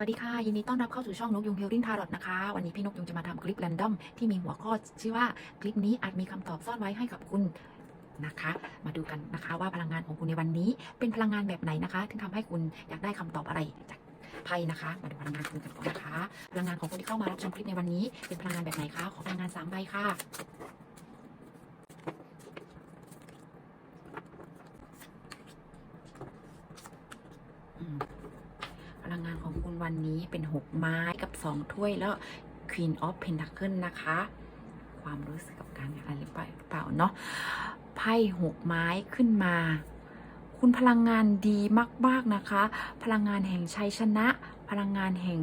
สวัสดีค่ะ ยินดีต้อนรับเข้าสู่ช่องนกยุงเฮลลิ่งทารอตนะคะ วันนี้พี่นกยุงจะมาทำคลิปแรนดอมที่มีหัวข้อชื่อว่าคลิปนี้อาจมีคำตอบซ่อนไว้ให้กับคุณนะคะ มาดูกันนะคะว่าพลังงานของคุณในวันนี้ เป็นพลังงานแบบไหนนะคะถึงทำให้คุณอยากได้คำตอบอะไรจากไพ่นะคะ มาดูพลังงานคุณกันก่อนนะคะ พลังงานของคนที่เข้ามารับชมคลิปในวันนี้ เป็นพลังงานแบบไหนคะขอพลังงานสามใบค่ะอืม ลังงานของคุณวันนี้เป็นหกไม้กับสองถ้วยแล้ว Queen of Pentacle นะคะ ความรู้สึกกับการอะไรหรือเปล่าเนาะไพ่หกไม้ขึ้นมา คุณพลังงานดีมาก ๆ นะคะ พลังงานแห่งชัยชนะ พลังงานแห่ง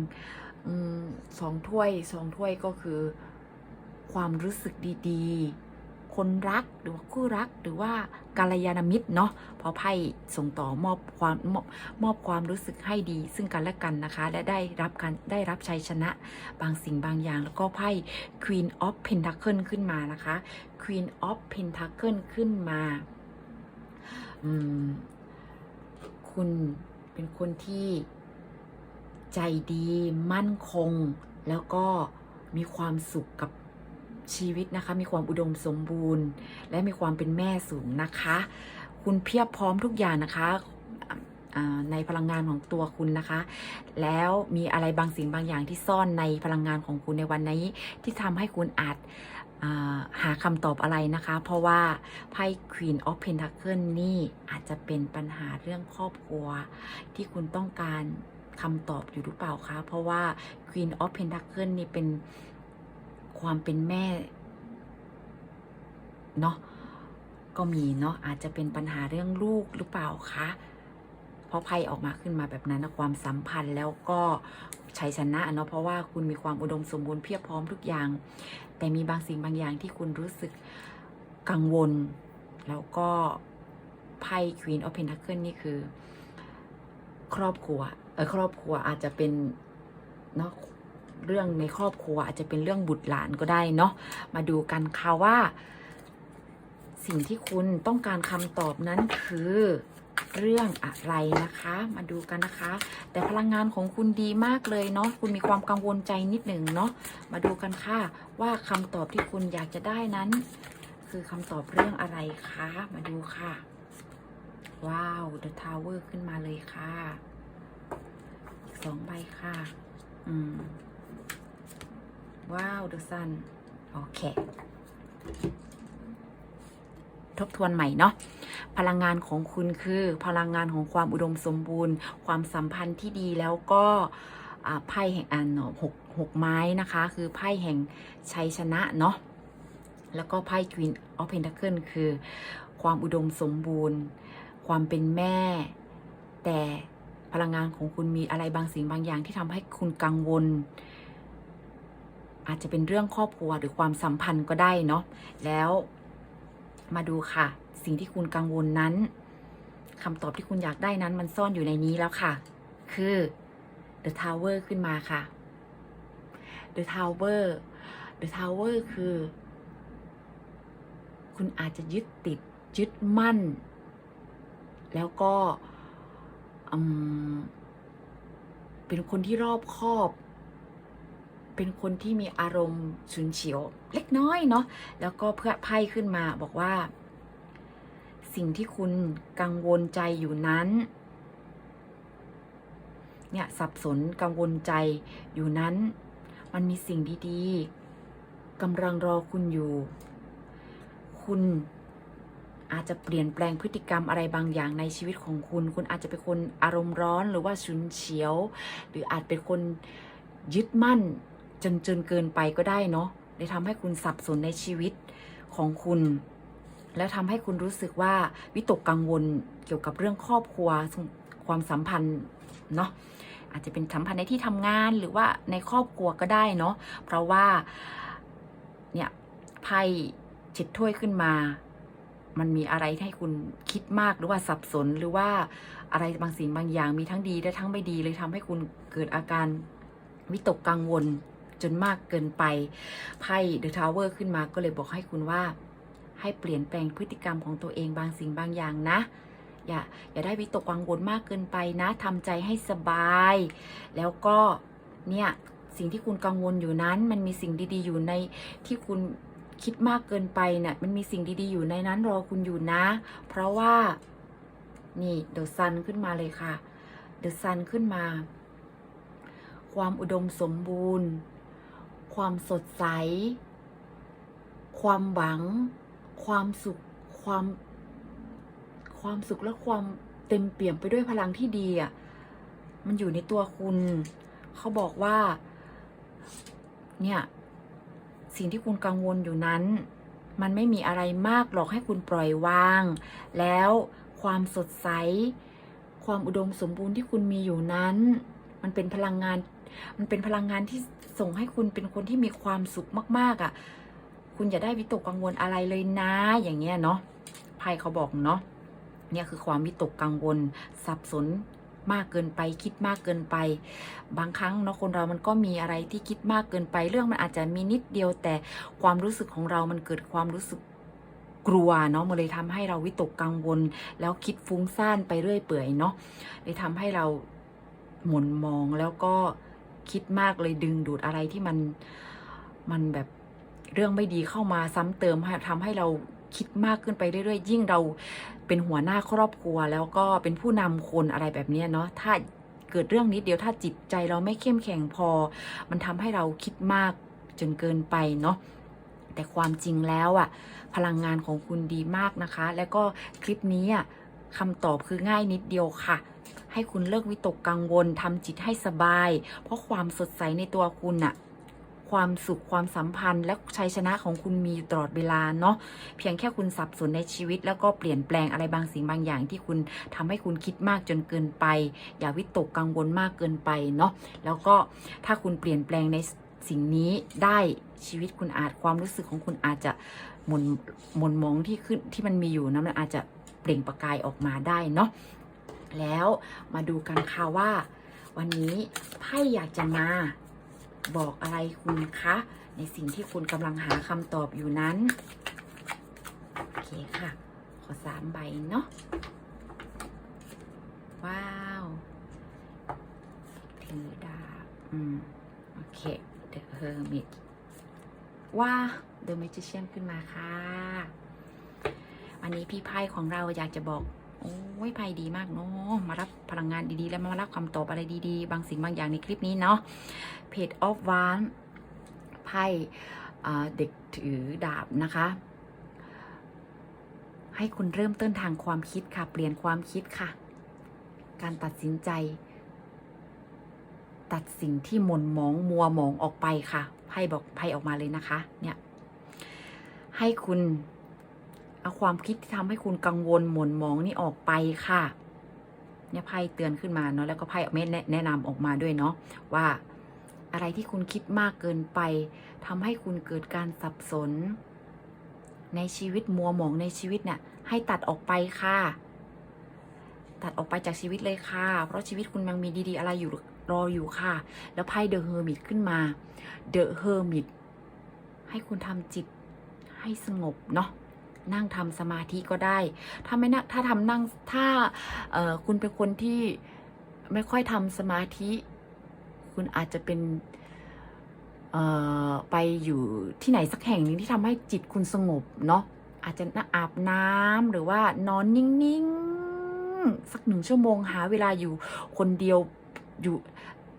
อสองถ้วยสองถ้วยก็คือความรู้สึกดี ๆ คนรักหรือว่าคู่รักหรือว่ากัลยาณมิตรเนาะเพราะไพ่ส่งต่อมอบความมอบมอบความรู้สึกให้ดี ซึ่งกันและกันนะคะ และได้รับการได้รับชัยชนะบางสิ่งบางอย่าง แล้วก็ไพ่ Queen of Pentacle ขึ้นมานะคะ Queen of Pentacle ขึ้นมาอืมคุณเป็นคนที่ใจดีมั่นคง แล้วก็มีความสุขกับ ชีวิตนะคะ มีความอุดมสมบูรณ์ และมีความเป็นแม่สูงนะคะ คุณเพียบพร้อมทุกอย่างนะคะในพลังงานของตัวคุณนะคะ แล้วมีอะไรบางสิ่งบางอย่างที่ซ่อนในพลังงานของคุณในวันนี้ ที่ทำให้คุณอาจหาคำตอบอะไรนะคะ เพราะว่าไพ่ Queen of Pentacle นี่อาจจะเป็นปัญหาเรื่องครอบครัว ที่คุณต้องการคำตอบอยู่หรือเปล่าคะ เพราะว่า Queen of Pentacle นี่เป็น ความเป็นแม่ เนาะก็มีเนาะอาจจะเป็นปัญหาเรื่องลูกหรือเปล่าคะเพราะไพ่ออกมาขึ้นมาแบบนั้นนะความสัมพันธ์แล้วก็ชัยชนะเนาะเพราะว่าคุณมีความอุดมสมบูรณ์เพียบพร้อมทุกอย่าง แต่มีบางสิ่งบางอย่างที่คุณรู้สึกกังวล แล้วก็ไพ่ Queen of Pentacle นี่คือ ครอบครัวเออครอบครัวอาจจะเป็นเนาะ เรื่องในครอบครัวอาจจะเป็นเรื่องบุตรหลานก็ได้เนาะมาดูกันค่ะว่า สิ่งที่คุณต้องการคำตอบนั้นคือเรื่องอะไรนะคะ มาดูกันนะคะ แต่พลังงานของคุณดีมากเลยเนาะคุณมีความกังวลใจนิดหนึ่งเนาะมาดูกันค่ะว่าคำตอบที่คุณอยากจะได้นั้น คือคำตอบเรื่องอะไรคะมาดูค่ะ ว้าว The Tower ขึ้นมาเลยค่ะสองใบค่ะ อืม ว้าว The Sun โอเค ทบทวนใหม่เนาะพลังงานของคุณคือ พลังงานของความอุดมสมบูรณ์ ความสัมพันธ์ที่ดีแล้วก็ไพ่แห่งอันหกหกไม้นะคะ คือไพ่แห่งชัยชนะเนาะแล้วก็ไพ่ Queen of Pentacle คือ ความอุดมสมบูรณ์ ความเป็นแม่ แต่พลังงานของคุณมีอะไรบางสิ่งบางอย่างที่ทำให้คุณกังวล อาจจะเป็นเรื่องครอบครัวหรือความสัมพันธ์ก็ได้เนาะแล้วมาดูค่ะ สิ่งที่คุณกังวลนั้นคำตอบที่คุณอยากได้นั้นมันซ่อนอยู่ในนี้แล้วค่ะ คือ The Tower ขึ้นมาค่ะ The Tower The Tower คือ คุณอาจจะยึดติดยึดมั่น แล้วก็เป็นคนที่รอบคอบ เป็นคนที่มีอารมณ์ฉุนเฉียวเล็กน้อยเนาะแล้วก็เพื่อไพ่ขึ้นมาบอกว่า สิ่งที่คุณกังวลใจอยู่นั้นเนี่ยสับสนกังวลใจอยู่นั้น มันมีสิ่งดีๆกำลังรอคุณอยู่ คุณอาจจะเปลี่ยนแปลงพฤติกรรมอะไรบางอย่างในชีวิตของคุณ คุณอาจจะเป็นคนอารมณ์ร้อนหรือว่าฉุนเฉียว หรืออาจเป็นคนยึดมั่น จนจนเกินไปก็ได้เนาะเลยทำให้คุณสับสนในชีวิตของคุณ แล้วทำให้คุณรู้สึกว่าวิตกกังวลเกี่ยวกับเรื่องครอบครัวความสัมพันธ์เนาะอาจจะเป็นสัมพันธ์ในที่ทำงานหรือว่าในครอบครัวก็ได้เนาะเพราะว่าเนี่ยไพ่จ็ดถ้วยขึ้นมา มันมีอะไรให้คุณคิดมากหรือว่าสับสนหรือว่าอะไรบางสิ่งบางอย่างมีทั้งดีและทั้งไม่ดีเลยทำให้คุณเกิดอาการวิตกกังวล จนมากเกินไปไพ่เดอะทาวเวอร์ขึ้นมาก็เลยบอกให้คุณว่า ให้เปลี่ยนแปลงพฤติกรรมของตัวเองบางสิ่งบางอย่างนะ อย่าอย่าได้วิตกกังวลมากเกินไปนะทำใจให้สบาย แล้วก็เนี่ยสิ่งที่คุณกังวลอยู่นั้น มันมีสิ่งดีๆ อยู่ในที่คุณคิดมากเกินไปเนี่ยมันมีสิ่งดีๆ อยู่ในนั้นรอคุณอยู่นะ เพราะว่า นี่เดอะซันขึ้นมาเลยค่ะ เดอะซันขึ้นมา ความอุดมสมบูรณ์ ความสดใส ความหวัง ความสุข ความ ความสุขและความเต็มเปี่ยมไปด้วยพลังที่ดีอะ มันอยู่ในตัวคุณ เขาบอกว่า เนี่ย สิ่งที่คุณกังวลอยู่นั้น มันไม่มีอะไรมากหรอกให้คุณปล่อยวาง แล้วความสดใส ความอุดมสมบูรณ์ที่คุณมีอยู่นั้น มันเป็นพลังงาน มันเป็นพลังงานที่ส่งให้คุณเป็นคนที่มีความสุขมาก ๆอะ คุณอย่าได้วิตกกังวลอะไรเลยนะอย่างเงี้ยเนาะไพ่เขาบอกเนาะเนี่ยคือความวิตกกังวลสับสนมากเกินไปคิดมากเกินไป บางครั้งเนาะคนเรามันก็มีอะไรที่คิดมากเกินไป เรื่องมันอาจจะมีนิดเดียวแต่ความรู้สึกของเรามันเกิดความรู้สึกกลัวเนาะมันเลยทำให้เราวิตกกังวล แล้วคิดฟุ้งซ่านไปเรื่อยเปื่อยเนาะเลยทำให้เราหม่นมองแล้วก็ คิดมากเลยดึงดูดอะไรที่มันมันแบบเรื่องไม่ดีเข้ามาซ้ำเติมให้ทำให้เราคิดมากขึ้นไปเรื่อยๆ ยิ่งเราเป็นหัวหน้าครอบครัว แล้วก็เป็นผู้นำคนอะไรแบบนี้เนาะถ้าเกิดเรื่องนิดเดียวถ้าจิตใจเราไม่เข้มแข็งพอ มันทำให้เราคิดมากจนเกินไปเนาะแต่ความจริงแล้วอะพลังงานของคุณดีมากนะคะ แล้วก็คลิปนี้อะ คำตอบคือง่ายนิดเดียวค่ะ ให้คุณเลิกวิตกกังวลทำจิตให้สบาย เพราะความสดใสในตัวคุณอะความสุขความสัมพันธ์ และชัยชนะของคุณมีอยู่ตลอดเวลาเนาะเพียงแค่คุณสับสนในชีวิต แล้วก็เปลี่ยนแปลงอะไรบางสิ่งบางอย่างที่คุณทำให้คุณคิดมากจนเกินไป อย่าวิตกกังวลมากเกินไปเนาะแล้วก็ถ้าคุณเปลี่ยนแปลงในสิ่งนี้ได้ชีวิตคุณอาจความรู้สึกของคุณอาจจะหมุนหมุนมองที่ขึ้นที่มันมีอยู่นะมันอาจจะ เปล่งประกายออกมาได้เนาะแล้วมาดูกันค่ะว่า วันนี้ไพ่อยากจะมาบอกอะไรคุณคะ ในสิ่งที่คุณกำลังหาคำตอบอยู่นั้น โอเคค่ะ ขอสามใบเนาะว้าวถือดาบอืม โอเค The Hermit ว่า The Magician ขึ้นมาค่ะ วันนี้พี่ไพ่ของเราอยากจะบอก โอ้ยไพ่ดีมากเนาะมารับพลังงานดีๆ แล้วมารับคำตอบอะไรดีๆ บางสิ่งบางอย่างในคลิปนี้เนาะ Page of Wands ไพ่เด็กถือดาบนะคะ ให้คุณเริ่มต้นทางความคิดค่ะ เปลี่ยนความคิดค่ะ การตัดสินใจ ตัดสิ่งที่หม่นหมองมัวหมองออกไปค่ะไพ่บอกไพ่ออกมาเลยนะคะ เนี่ย ให้คุณ เอาความคิดที่ทำให้คุณกังวลหม่นมองนี่ออกไปค่ะ เนี่ยไพ่เตือนขึ้นมาเนาะแล้วก็ไพ่แม่แนะนำออกมาด้วยเนาะว่าอะไรที่คุณคิดมากเกินไปทำให้คุณเกิดการสับสน ในชีวิตมัวหมองในชีวิตเนี่ยให้ตัดออกไปค่ะ ตัดออกไปจากชีวิตเลยค่ะ เพราะชีวิตคุณยังมีดี ๆ อะไรอยู่รออยู่ค่ะ แล้วไพ่เดอะเฮอร์มิตขึ้นมาเดอะเฮอร์มิตให้คุณทำจิตให้สงบเนาะ นั่งทำสมาธิก็ได้ ถ้าไม่นั่งถ้าทำนั่งถ้าคุณเป็นคนที่ไม่ค่อยทำสมาธิ คุณอาจจะเป็นไปอยู่ที่ไหนสักแห่งหนึ่งที่ทำให้จิตคุณสงบเนาะอาจจะอาบน้ำหรือว่านอนนิ่งๆ สักหนึ่งชั่วโมงหาเวลาอยู่คนเดียวอยู่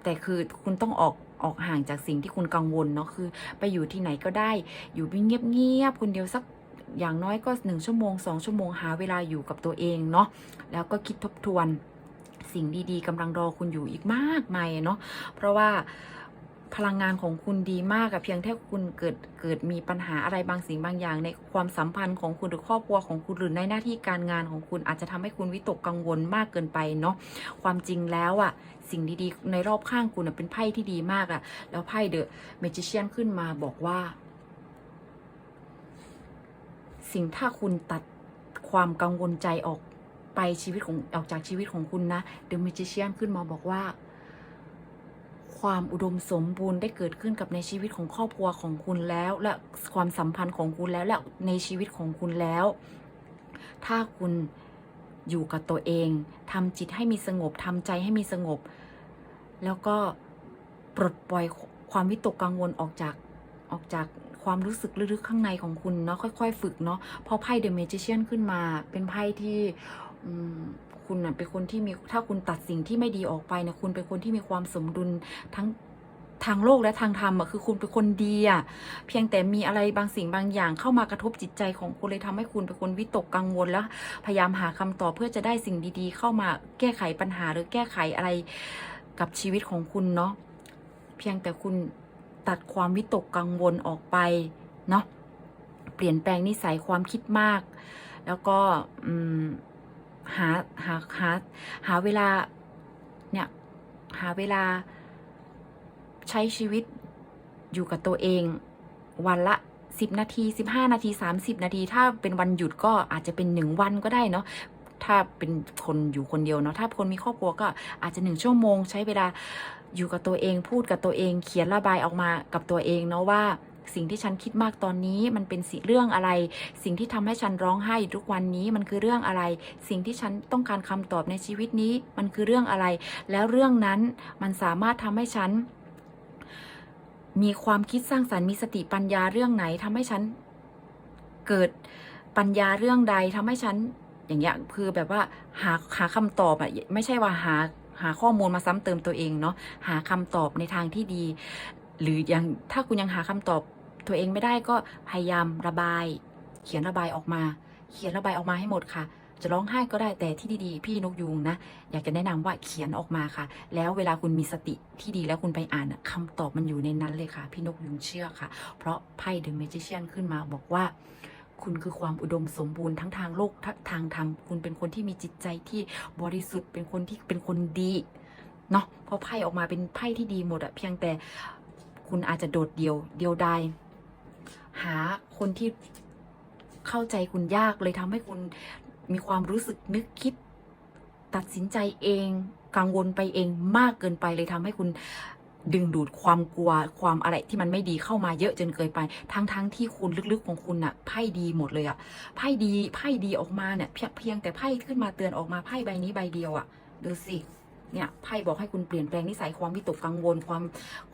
แต่คือคุณต้องออกออกห่างจากสิ่งที่คุณกังวลเนาะคือ ไปอยู่ที่ไหนก็ได้ อยู่เงียบๆคนเดียวสัก อย่างน้อยก็หนึ่งชั่วโมงสองชั่วโมงหาเวลาอยู่กับตัวเองเนาะแล้วก็คิดทบทวนสิ่งดีๆกำลังรอคุณอยู่อีกมากมายเนาะเพราะว่าพลังงานของคุณดีมากอะเพียงแค่คุณเกิดเกิดมีปัญหาอะไรบางสิ่งบางอย่าง ในความสัมพันธ์ของคุณหรือครอบครัวของคุณหรือในหน้าที่การงานของคุณอาจจะทำให้คุณวิตกกังวลมากเกินไปเนาะความจริงแล้วอะสิ่งดีๆ ในรอบข้างคุณเป็นไพ่ที่ดีมากอะแล้วไพ่เดอะเมจิเชียนขึ้นมาบอกว่า สิ่งถ้าคุณตัดความกังวลใจออกไปชีวิตของออกจากชีวิตของคุณนะเดอะ m มจิเชียนขึ้นมาบอกว่า ความอุดมสมบูรณ์ได้เกิดขึ้นกับในชีวิตของครอบครัวของคุณแล้ว และความสัมพันธ์ของคุณแล้วและในชีวิตของคุณแล้ว ถ้าคุณอยู่กับตัวเองทำจิตให้มีสงบทำใจให้มีสงบ แล้วก็ปลดปล่อยความวิตกกังวลออกจากออกจาก ความรู้สึกลึกๆข้างในของคุณเนาะค่อย ๆ ฝึกเนาะพอไพ่เดอะเมจิเชียนขึ้นมา เป็นไพ่ที่คุณเป็นคนที่มีถ้าคุณตัดสิ่งที่ไม่ดีออกไปนะคุณเป็นคนที่มีความสมดุลทั้งทางโลกและทางธรรมอะคือคุณเป็นคนดีอะเพียงแต่มีอะไรบางสิ่งบางอย่างเข้ามากระทบจิตใจของคุณเลยทำให้คุณเป็นคนวิตกกังวลแล้ว พยายามหาคำตอบเพื่อจะได้สิ่งดีๆ เข้ามาแก้ไขปัญหาหรือแก้ไขอะไรกับชีวิตของคุณเนาะเพียงแต่คุณ ตัดความวิตกกังวลออกไปเนาะเปลี่ยนแปลงนิสัยความคิดมาก แล้วก็หาหาหาหาเวลาเนี่ยหาเวลาใช้ชีวิตอยู่กับตัวเอง วันละ 10 นาที 15 นาที 30 นาที ถ้าเป็นวันหยุดก็อาจจะเป็นหนึ่งวันก็ได้เนาะ ถ้าเป็นคนอยู่คนเดียวเนาะถ้าคนมีครอบครัวก็อาจจะหนึ่งชั่วโมง ใช้เวลาอยู่กับตัวเองพูดกับตัวเอง เขียนระบายออกมากับตัวเองเนาะว่าสิ่งที่ฉันคิดมากตอนนี้มันเป็นสิเรื่องอะไร สิ่งที่ทำให้ฉันร้องไห้ทุกวันนี้มันคือเรื่องอะไร สิ่งที่ฉันต้องการคำตอบในชีวิตนี้มันคือเรื่องอะไร แล้วเรื่องนั้นมันสามารถทำให้ฉัน มีความคิดสร้างสรรค์มีสติปัญญาเรื่องไหนทำให้ฉันเกิดปัญญาเรื่องใดทำให้ฉัน อย่างเงี้ยคือแบบว่าหาหาคำตอบอะไม่ใช่ว่าหาหาข้อมูลมาซ้ำเติมตัวเองเนาะหาคำตอบในทางที่ดี หรือยังถ้าคุณยังหาคำตอบตัวเองไม่ได้ก็พยายามระบาย เขียนระบายออกมา เขียนระบายออกมาให้หมดค่ะ จะร้องไห้ก็ได้แต่ที่ดีๆ พี่นกยูงนะ อยากจะแนะนำว่าเขียนออกมาค่ะ แล้วเวลาคุณมีสติที่ดีแล้วคุณไปอ่านน่ะคำตอบมันอยู่ในนั้นเลยค่ะ พี่นกยุงเชื่อค่ะ เพราะไพ่เดอะเมจิเชียนขึ้นมาบอกว่า คุณคือความอุดมสมบูรณ์ทั้งทางโลกทั้งทางธรรมคุณเป็นคนที่มีจิตใจที่บริสุทธิ์เป็นคนที่เป็นคนดีเนาะเพราะไพ่ออกมาเป็นไพ่ที่ดีหมดอะเพียงแต่คุณอาจจะโดดเดี่ยวเดียวดายหาคนที่เข้าใจคุณยากเลยทำให้คุณมีความรู้สึกนึกคิด ตัดสินใจเอง กังวลไปเองมากเกินไปเลยทำให้คุณ ดึงดูดความกลัวความอะไรที่มันไม่ดีเข้ามาเยอะจนเกินไป ทั้งทั้งที่คุณลึกๆของคุณน่ะไพ่ดีหมดเลยอะไพ่ดีไพ่ดีออกมาเนี่ยเพียงเพียงแต่ไพ่ขึ้นมาเตือนออกมาไพ่ใบนี้ใบเดียวอะดูสิเนี่ยไพ่บอกให้คุณเปลี่ยนแปลงนิสัยความวิตกกังวลความ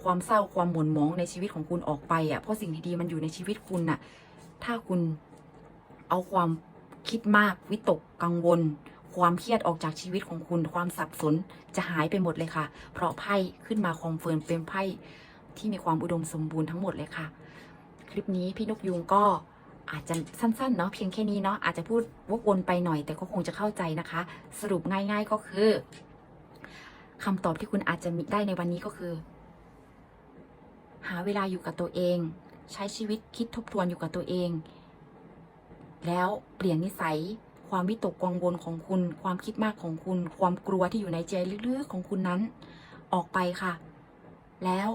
ความเศร้าความหม่นหมองในชีวิตของคุณออกไปอะเพราะสิ่งดีๆมันอยู่ในชีวิตคุณน่ะถ้าคุณเอาความคิดมากวิตกกังวล ความเครียดออกจากชีวิตของคุณ ความสับสนจะหายไปหมดเลยค่ะ เพราะไพ่ขึ้นมาคอนเฟิร์มเป็นไพ่ที่มีความอุดมสมบูรณ์ทั้งหมดเลยค่ะ คลิปนี้พี่นกยุงก็อาจจะสั้นๆเนาะเพียงแค่นี้เนาะอาจจะพูดวกวนไปหน่อย แต่ก็คงจะเข้าใจนะคะ สรุปง่าย ๆก็คือคำตอบที่คุณอาจจะมีได้ในวันนี้ก็คือ หาเวลาอยู่กับตัวเอง ใช้ชีวิตคิดทบทวนอยู่กับตัวเอง แล้วเปลี่ยนนิสัย ความวิตกกังวลของคุณ ความคิดมากของคุณ ความกลัวที่อยู่ในใจลึกๆของคุณนั้น ออกไปค่ะ แล้ว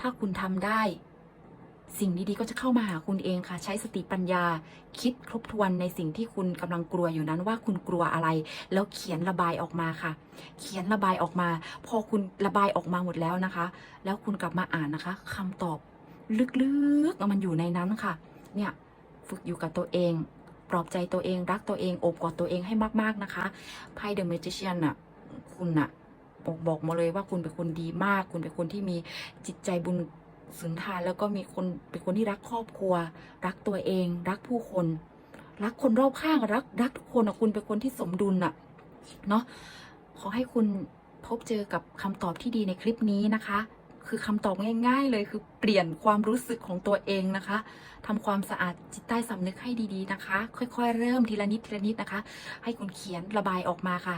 ถ้าคุณทำได้ สิ่งดีๆก็จะเข้ามาหาคุณเองค่ะ ใช้สติปัญญา คิดทบทวนในสิ่งที่คุณกำลังกลัวอยู่นั้นว่าคุณกลัวอะไร แล้วเขียนระบายออกมาค่ะ เขียนระบายออกมา พอคุณระบายออกมาหมดแล้วนะคะ แล้วคุณกลับมาอ่านนะคะคำตอบลึกๆมันอยู่ในนั้นค่ะ เนี่ยฝึกอยู่กับตัวเอง ปลอบใจตัวเองรักตัวเองโอบกอดตัวเองให้มาก ๆ นะคะไพ่เดอะเมจิเชียนน่ะคุณน่ะบอกบอกมาเลยว่าคุณเป็นคนดีมาก คุณเป็นคนที่มีจิตใจบุญสุนทานแล้วก็มีคนเป็นคนที่รักครอบครัว รักตัวเอง รักผู้คน รักคนรอบข้างรักรักทุกคนอะคุณเป็นคนที่สมดุลน่ะเนาะขอให้คุณพบเจอกับคำตอบที่ดีในคลิปนี้นะคะ คือคำตอบง่าย ๆ เลยคือเปลี่ยนความรู้สึกของตัวเองนะคะทำความสะอาดจิตใต้สำนึกให้ดีๆนะคะ ค่อยๆ เริ่มทีละนิดทีละนิดนะคะ ให้คุณเขียนระบายออกมาค่ะ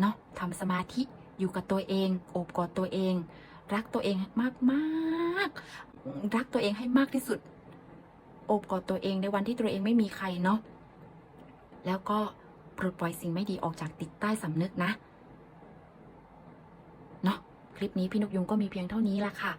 เนาะทำสมาธิอยู่กับตัวเอง โอบกอดตัวเอง รักตัวเองมากๆ รักตัวเองให้มากที่สุด โอบกอดตัวเองในวันที่ตัวเองไม่มีใครเนาะแล้วก็ปลดปล่อยสิ่งไม่ดีออกจากติดใต้สำนึกนะ ลิปนี้พี่นกยุงก็มีเพียงเท่านี้ละค่ะ